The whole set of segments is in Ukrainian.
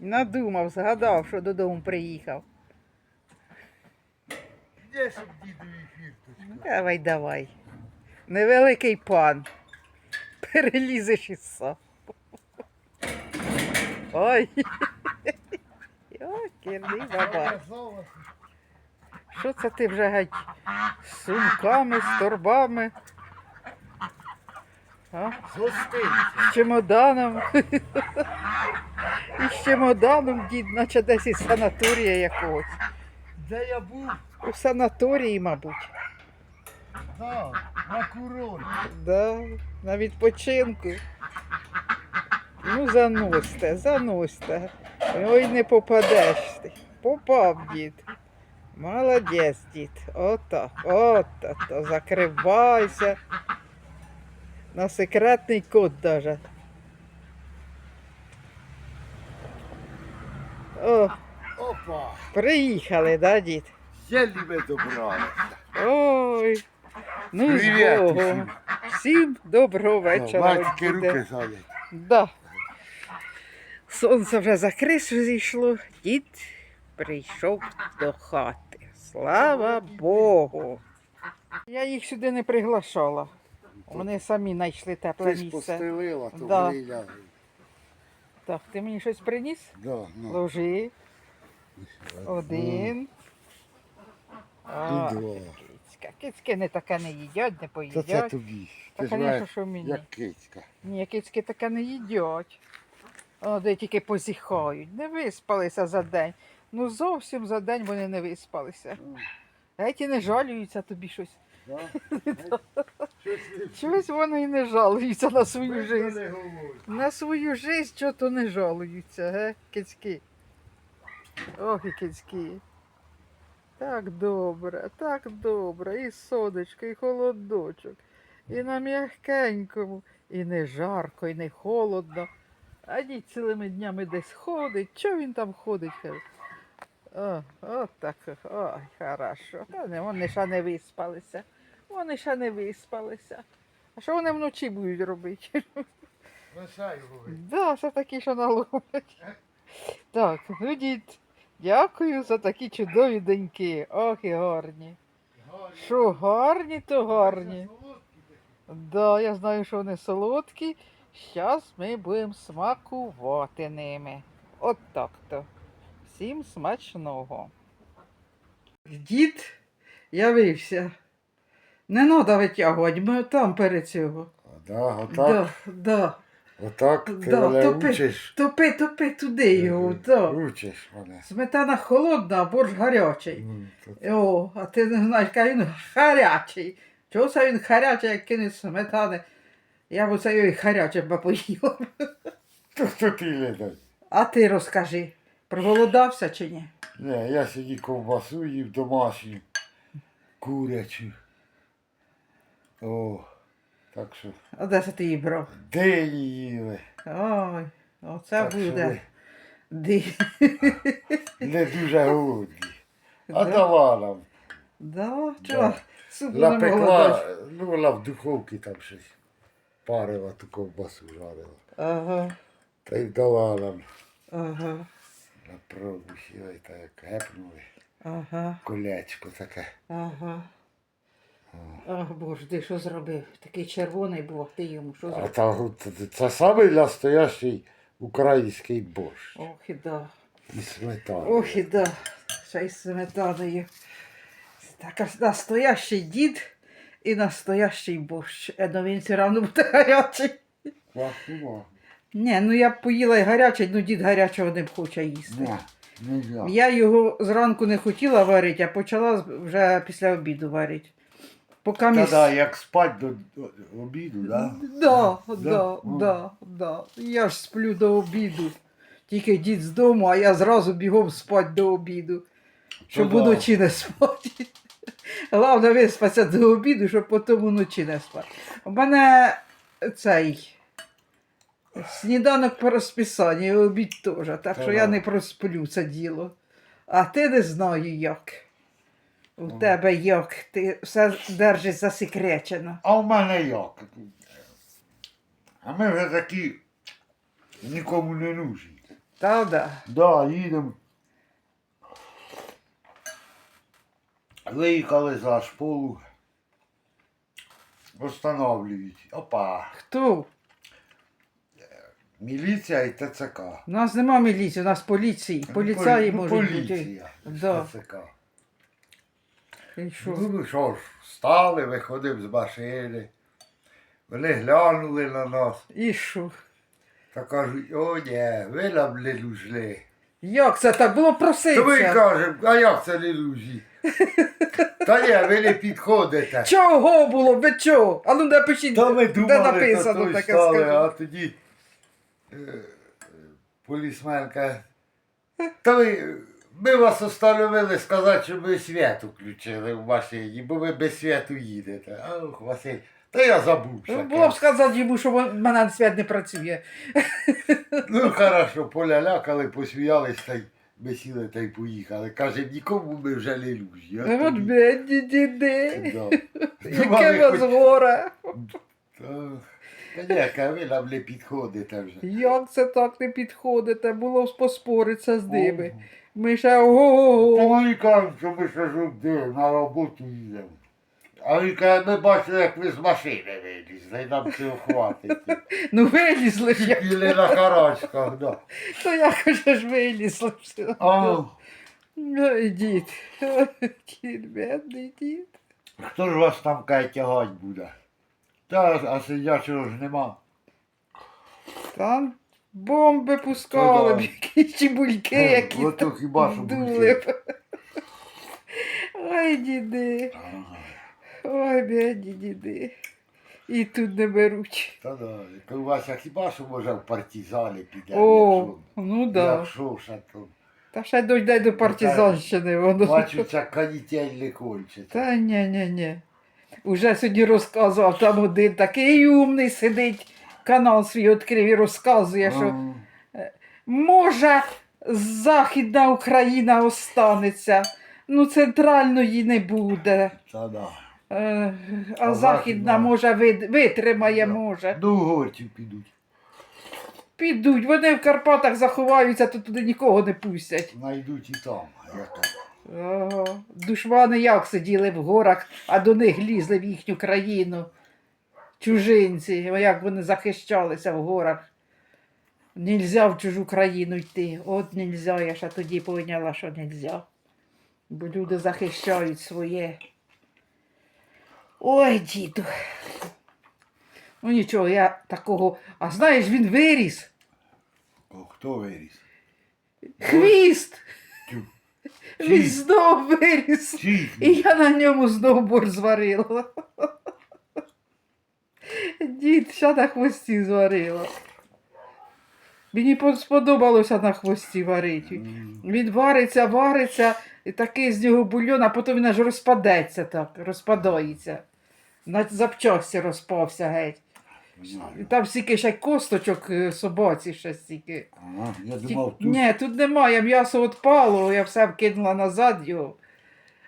Надумав, згадав, що додому приїхав. Де ж дідові фірточка? Давай, давай. Невеликий пан. Перелізеш із сам. Ой. Ой, кірний баба. Що це ти вже геть з сумками, з торбами? А? з гостинця. З чемоданом. І з чемоданом дід, наче десь із санаторія якогось. Де я був? У санаторії, мабуть. Да, на курорті. Да, на відпочинку. Ну, заносьте, заносьте. Ой, не попадеш ти. Попав дід. Молодець, дід. Ото, ото, то закривайся. На секретний код даже. О, Опа! приїхали, да, дід? Єлі ми добралися. Ой. Ну, з Привіт Богом. усім. Всім доброго вечора. Батьки діде. руки зайняті. Да. Сонце вже за кришу зійшло, дід прийшов до хати. Слава Богу. Я їх сюди не приглашала. Вони самі знайшли тепле Ти ж місце. постелила, то Да. вони лягають. Так, ти мені щось приніс? Да, ну. Ложи. Один. А, І два. кицька. Кицьки не таке не їдять, не Та це поїдять. тобі. Та, Ти звісно, знаєш, що мені. як кицька. Ні, кицьки таке не їдять. О, де тільки позіхають. Не виспалися за день. Ну зовсім за день вони не виспалися. Геть і не жалюються тобі щось. Чогось вони і не жалуються на свою життя. На свою життя чого то не жалуються, ге, кицьки. Ох і кицьки. Так добре, так добре. І сонечко, і холодочок. І на м'якенькому, і не жарко, і не холодно. А дід цілими днями десь ходить. Чого він там ходить? О, от так. Ой, хорошо. Та не, вони ще не виспалися. Вони ще не виспалися. А що вони вночі будуть робити? Лишай говорить. Да, все такі, що наломить. Так, ну дід, дякую за такі чудові деньки. Ох і гарні. Що гарні, то гарні. Да, я знаю, що вони солодкі. Зараз ми будемо смакувати ними. От так то. Всім смачного. Дід явився. Не треба витягувати, ми там перед цього. Да, отак, Да, да. отак ти Да, мене топи. учиш. Топи, топи туди його, так. Учиш мене. Сметана холодна, а борщ гарячий. Ну, то- О, а ти не знаєш, яка він гарячий. Чого це він гарячий, як кине сметани? Я б оце його і гаряче б поїла. То хто ти ледай? А ти розкажи, проголодався чи ні? Ні, я сьогодні ковбасу їв домашню, курячу. О, так що А де це ти її брав? дині їли. Ой, оце Так що буде. ви Ди. не дуже голодні. А Да. дала нам. Да, Да. чого? Не могла дати. Напекла, ну вона в духовці там щось парила ту ковбасу жарила. Ага, Та й дала нам ага, на пробу сіли, та як гепнули. ага, Колечко таке. ага. Ах, боже, ти що зробив? Такий червоний був, а ти йому що А зробив? та, от- це самий настоящий український борщ. Ох і да. І сметана. Ох і да. Ще й з сметаною. Так, настоящий дід і настоящий борщ. Е, ну він все одно буде гарячий. Вахума. Ні, ну я б поїла й гарячий, ну дід гарячого не б хоче їсти. Не, не я. Його зранку не хотіла варити, а почала вже після обіду варити. Поки Та-да, як спать до до обіду, да? Да, Да? да, Ну. да, да. Я ж сплю до обіду. Тільки дід з дому, а я зразу бігом спать до обіду. Щоб да. уночі не спати. Головне виспатися до обіду, щоб потім уночі не спати. У мене цей сніданок по розписанню, і обід теж, так що я не просплю це діло. А ти не знаю як. У Ну. тебе як, ти все держиш засекречено. А в мене як? А ми вже такі нікому не нужні. Та да. Да, їдемо. Виїхали за шполу. Останавлюють. Опа. Хто? Міліція і ТЦК. У нас нема міліції, у нас поліції. Ну, Поліцаї ну, можуть бути. поліція. Да. ТЦК. І що? Ну, ну що ж, стали, виходимо з машини. Вони глянули на нас І що? та кажуть, о ні, ви нам не нужны. Як це так було То ми кажемо, а як це не нужні? Та ні, ви не підходите. Чого було? Ви чого? А ну напишіть, Та ми де написано то таке стали, скажу. а тоді полісменка. Та ви, ми вас остановили сказати, що ми свят включили в машині, бо ви без святу їдете. Ох, Василь, та я забув. Ну. Було б сказати йому, що в мене свят не працює. Ну, хорошо, полялякали, посміялись та й ми сіли та й поїхали. Каже, нікому ми вже не нужні. а От бідні діди. Яке вас хоч- каже, ви нам не підходите вже. Як це так не підходите? Було поспоритися з ними. Ми ще ого. Та вони кажуть, що ми ще жовди, на роботу їдемо. А він каже, ми бачили, як ви з машини вилізли, і нам цього хватить. Ну вилізли ж як. На карачках, да. То як же ж вилізли все. А, Ой, дід. Дід, бідний дід. хто ж вас там каже тягать буде? Та, а сидячого ж нема. Там бомби пускали Ну, б, да. якісь чебульки, Е, які ото там хіба що дули б. Ой, діди. Ага. Ой, бідні діди. І тут не беруть. Та да, у хіба що може в партизани піде, О, ну да. якщо ще то. Та ще дойде до партизанщини воно. Бачу, ця канітель не кончиться. Та ні, ні, ні. Уже сьогодні розказував, там один такий умний сидить, канал свій відкрив і розказує, що може Західна Україна останеться, ну центральної не буде. Та да. Е, А, А Західна, Західна? може витримає, може. До угорців підуть. Підуть, вони в Карпатах заховаються, то туди нікого не пустять. Найдуть і там. Яка. Ага. Душмани як сиділи в горах, а до них лізли в їхню країну. Чужинці, як вони захищалися в горах. Нельзя в чужу країну йти. От нельзя, я ще тоді поняла, що нельзя. Бо люди захищають своє. Ой, діду. Ну нічого, я такого. А знаєш, він виріс. О, Хто виріс? Хвіст! Тю. Він знов виріс. І я на ньому знову борщ зварила. Дід, ще на хвості зварила. Мені сподобалося на хвості варити. Він вариться, вариться, і такий з нього бульйон, а потім він аж розпадеться так, розпадається. На запчасті розпався геть. Там стільки ще косточок е, собаці ще стільки. Ага, я думав, тут. Ні, тут немає, м'ясо відпало, я все вкинула назад його.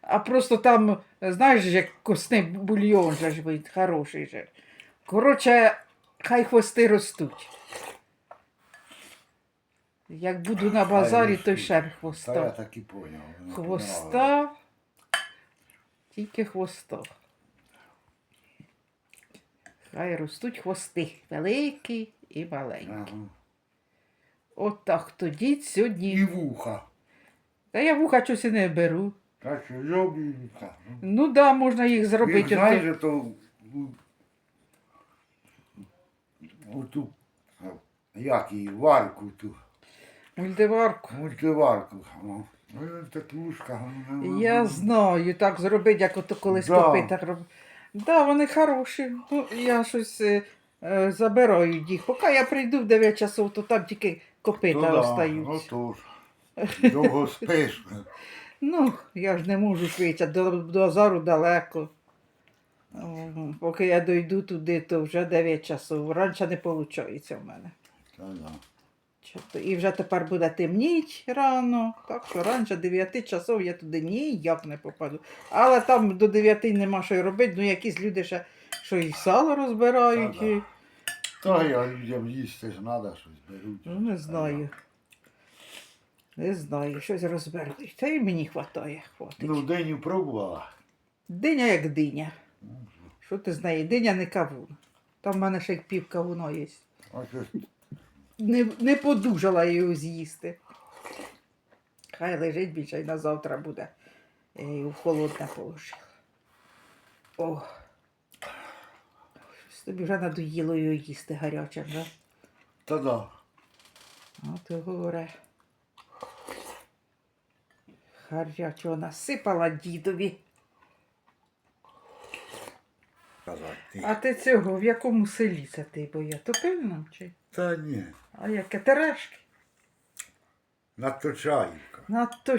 А просто там, знаєш, як косний бульйон же ж вид, хороший же. Коротше, хай хвости ростуть. Як буду на базарі, то ще б Та я хвоста. так і поняв. Хвоста. Тільки хвоста. Хай ростуть хвости. Великі і маленькі. Ага. От так тоді сьогодні. І вуха. Та я вуха щось і не беру. Так що зроблю вуха. Ну так, да, можна їх Їх зробити. знаєш, то оту, як її, варку ту, Мультиварку. мультиварку. Ну, так ну, Я знаю, так зробити, як ото колись Да. копита робив. Так, да, вони хороші. Ну, я щось е, е, забираю їх. Поки я прийду в 9 часов, то там тільки копита то да. Ну то ж. Довго спиш. Ну, я ж не можу швидше, до, до Азару далеко. О, Поки я дойду туди, то вже 9 часов. Раніше не виходить в мене. Та да. І вже тепер буде темніть рано, так що раніше 9 часов я туди ніяк не попаду. Але там до 9 нема що й робити, ну якісь люди ще що і сало розбирають. Та-да. і Та я людям їсти ж треба щось беруть. Ну, не знаю. Не знаю, щось розберуть. Та й мені хватає, хватить. Ну, день пробувала. Диня як диня. Що ти знаєш? Диня не кавун. Там в мене ще й пів кавуна є. А що Не, не подужала його з'їсти. Хай лежить більше й на завтра буде. Я її в холодне положила. О. Щось тобі вже надоїло його їсти гарячим, да? Та да. От горе. Гарячого насипала дідові. А ти цього в якому селі це ти, бо я топильно чи? Та ні. А яке терешки? Надто чаївка. Надто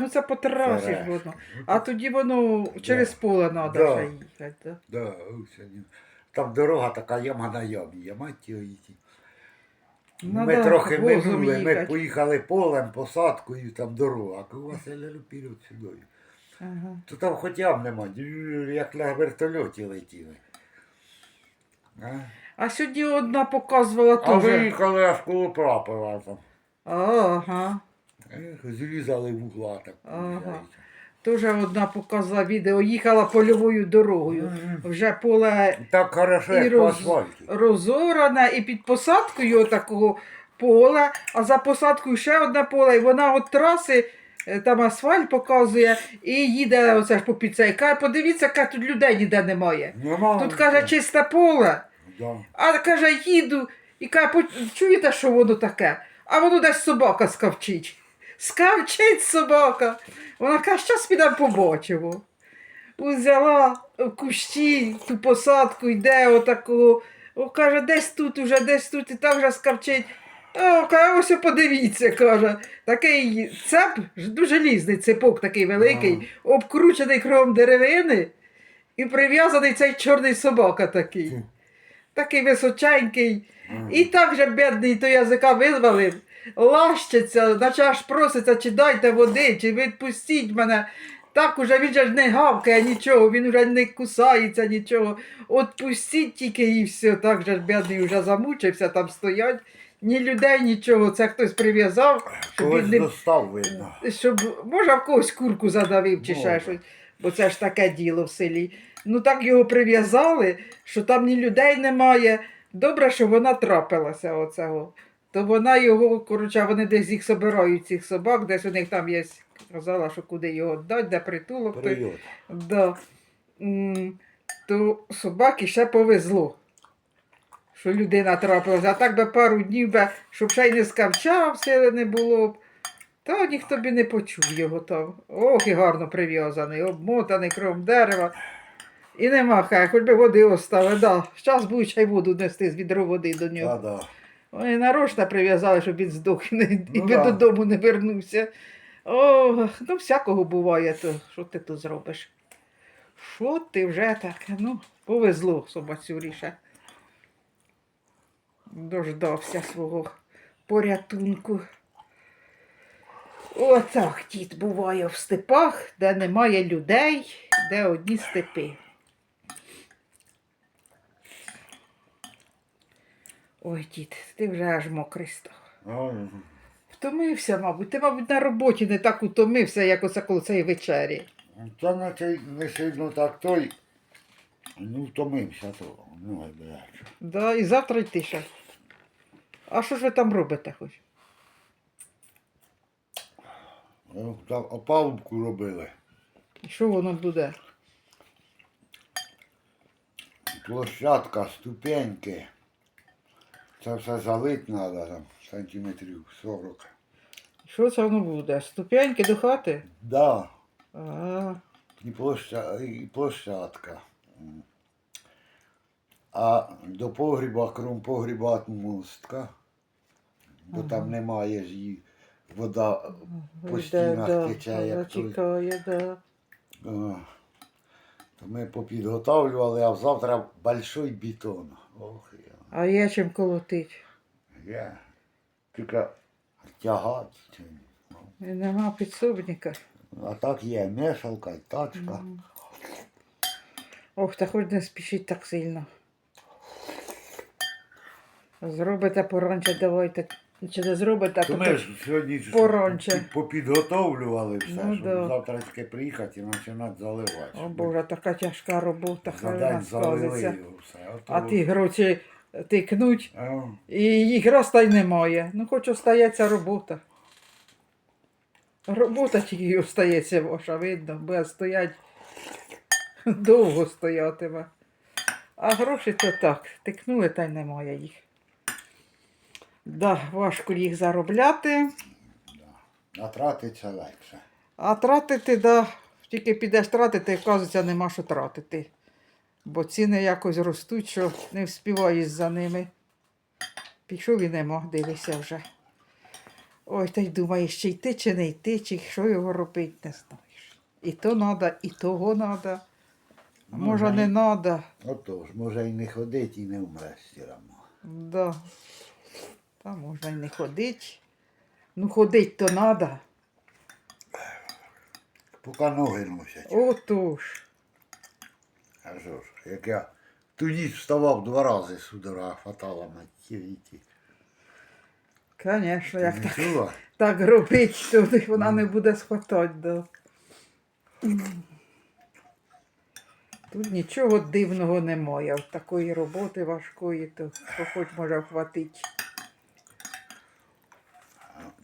ну це потрасиш Терешки. воно. А тоді воно через поле треба Да. ще їхати. Да? Да, ось вони. Там дорога така яма на ямі, я мать його її. Ну ми да, трохи возом минули, ми їхать. поїхали полем, посадкою, там дорога, а у Василя вперед сюди. Ага. То там хоча б нема, дю- як на вертольоті летіли. А, А сьогодні одна показувала а теж. виїхали аж коло прапора там. Ага. Ех, Зрізали вугла так. Ага. виходить. Теж одна показала відео, їхала польовою дорогою. Вже поле Так хорошо, І як по роз- асфальті. розорана і під посадкою такого поля, а за посадкою ще одне поле, і вона от траси, е, там асфальт показує, і їде оце ж по. Каже, подивіться, яка тут людей ніде немає. Нема. Тут каже, чисте поле. Да. А каже, їду, і каже, чуєте, що воно таке? А воно десь собака скавчить. Скавчить собака. Вона каже, щас підемо побачимо. Узяла в кущі ту посадку, йде отаку. О, каже, десь тут уже, десь тут, і там вже скавчить. О, каже, ось подивіться, каже. Такий цеп, дуже лізний цепок такий великий, обкручений кровом деревини, і прив'язаний цей чорний собака такий. Такий височенький. І так же бідний то язика визвалив, лащиться, наче аж проситься, чи дайте води, чи відпустіть мене. Так уже він же не гавкає нічого, він вже не кусається нічого. От пустіть тільки і все. Так же бідний вже замучився, там стоять. Ні людей, нічого. Це хтось прив'язав, щоб Когось він не достав, видно. щоб може в когось курку задавив чи ще щось, бо це ж таке діло в селі. Ну так його прив'язали, що там ні людей немає. Добре, що вона трапилася оцього. То вона його, коротше, вони десь їх собирають, цих собак, десь у них там є, казала, що куди його дати, де притулок. той. Да. М, То собаки ще повезло, що людина трапилася. А так би пару днів, би, щоб ще й не скавчав, сили не було б. Та ніхто б і не почув його там. Ох, і гарно прив'язаний, обмотаний кром дерева. І нема хай, хоч би води оставили. Да. Зараз будуть ще й воду нести з відро води до нього. да. Вони нарочно прив'язали, щоб він здох і, не, і Ну би да. додому не вернувся. О, ну всякого буває, то що ти тут зробиш? Що ти вже таке? Ну, повезло собацюріше. Дождався свого порятунку. Отак дід буває в степах, де немає людей, де одні степи. Ой, дід, ти вже аж мокрий став. Втомився, мабуть. Ти, мабуть, на роботі не так утомився, як оце коло цієї вечері. Та наче не сильно так той. Ну, втомився то. Ну, блядь. Да, і завтра йти ще. А що ж ви там робите хоч? Ну, Так, опалубку робили. І Що воно буде? Площадка, ступеньки. Це все залить треба там сантиметрів 40. Що це воно буде? Ступеньки до хати? Да. А, І, площа, і площадка. А до погріба, крім погріба мостка, бо Ага. там немає ж її вода по стінах тече, як той. Да. То ми попідготовлювали, а завтра большой бетон. Ох, я. А є чим колотить. я. Тільки тягати. І нема підсобника. А так є мешалка, тачка. Ох, та хоч не спішіть так сильно. Зробите поранче, давайте. Чи не зробите, то ми ж сьогодні ж поранче. попідготовлювали все, Ну, щоб да. завтра таки приїхати і починати заливати. О Боже, така тяжка робота, За хай день залили сказиться. його все. А ті гроші тикнуть, і їх раз та й немає. Ну, хоч остається робота. Робота тільки остається ваша, видно, буде стоять, довго стоятиме. А гроші то так, тикнули та й немає їх. Да, важко їх заробляти, а тратиться легше. а тратити, да, тільки підеш тратити, оказується, нема що тратити. Бо ціни якось ростуть, що не вспіваєш за ними. Пішов і нема, дивися вже. Ой, та й думаєш, чи йти, чи не йти, чи що його робити, не знаєш. І то треба, і того треба. А Ну, може, не ні. треба. Отож, може і не ходить, і не вмре все одно. Да. Та можна й не ходити. Ну, ходить то треба. Поки ноги носять. Отож. А що ж, як я ту ніч вставав два рази, судора хватала на ті і. Звісно, як так, чула? так робить, то вона не буде схватати. Да. Тут нічого дивного немає. От такої роботи важкої, то хоч може вхватити.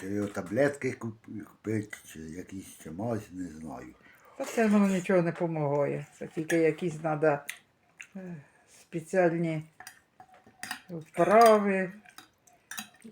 Чи його таблетки купити, чи якісь чи мазь, не знаю. Та це воно нічого не допомагає. Це тільки якісь треба спеціальні вправи.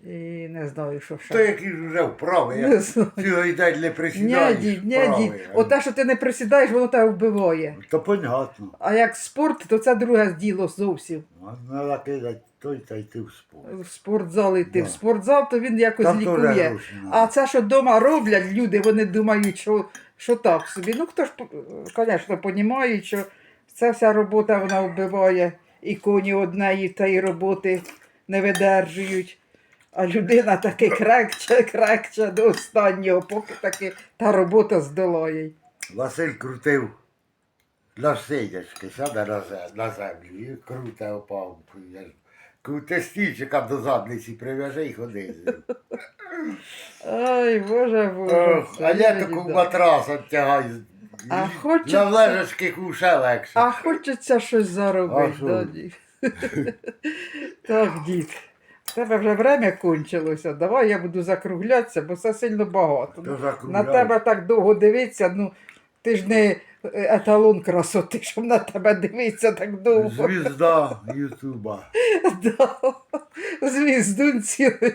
І не знаю, що То ще. який ж вже вправи, Не знаю. цілий день не Ні, присідаєш. дід, ні, вправи, дід. Оте, що ти не присідаєш, воно тебе вбиває. То понятно. А як спорт, то це друге діло зовсім. Треба кидати той та йти в спорт. В спортзал йти. Да. В спортзал, то він якось Там теж лікує. гроші надо. А це, що вдома роблять люди, вони думають, що, що так собі. Ну хто ж, звісно, розуміє, що ця вся робота вона вбиває, і коні однієї тієї роботи не видержують. А людина таки крекче, крекче до останнього, поки таки та робота здолає. Василь крутив на сидячки, сяде на, на землю і круте опав. Круте стільчика до задниці прив'яже і ходи. Ай, Боже, Боже. Ох, А я таку матрас оттягаю. А хочеться- На лежачки куше легше. А хочеться щось заробити, що? так, дід. В тебе вже время кончилося. Давай я буду закруглятися, бо це сильно багато. На тебе так довго дивитися, ну ти ж не е, еталон красоти, щоб на тебе дивитися так довго. Звізда Ютуба. Да. Звіздун цілий.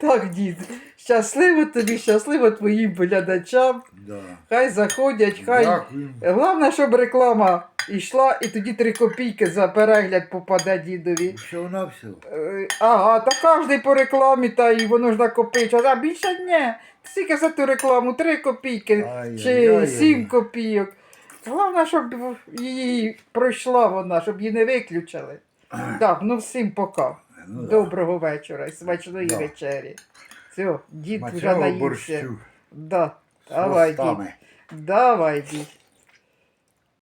Так, дід. Щасливо тобі, щасливо твоїм глядачам. Да. Хай заходять, хай. Дякую. Головне, щоб реклама йшла, і тоді три копійки за перегляд попаде дідові. Що на все? Е, Ага, та кожен по рекламі, та і воно ж накопичує. А більше ні. Скільки за ту рекламу? Три копійки чи Ай-яй-яй. сім копійок. Головне, щоб її пройшла вона, щоб її не виключили. Так, ну всім пока. Ну, да. Доброго вечора смачної Да. вечері. Все, дід вже наївся. борщу. Да. Давай, дід. Давай, дід.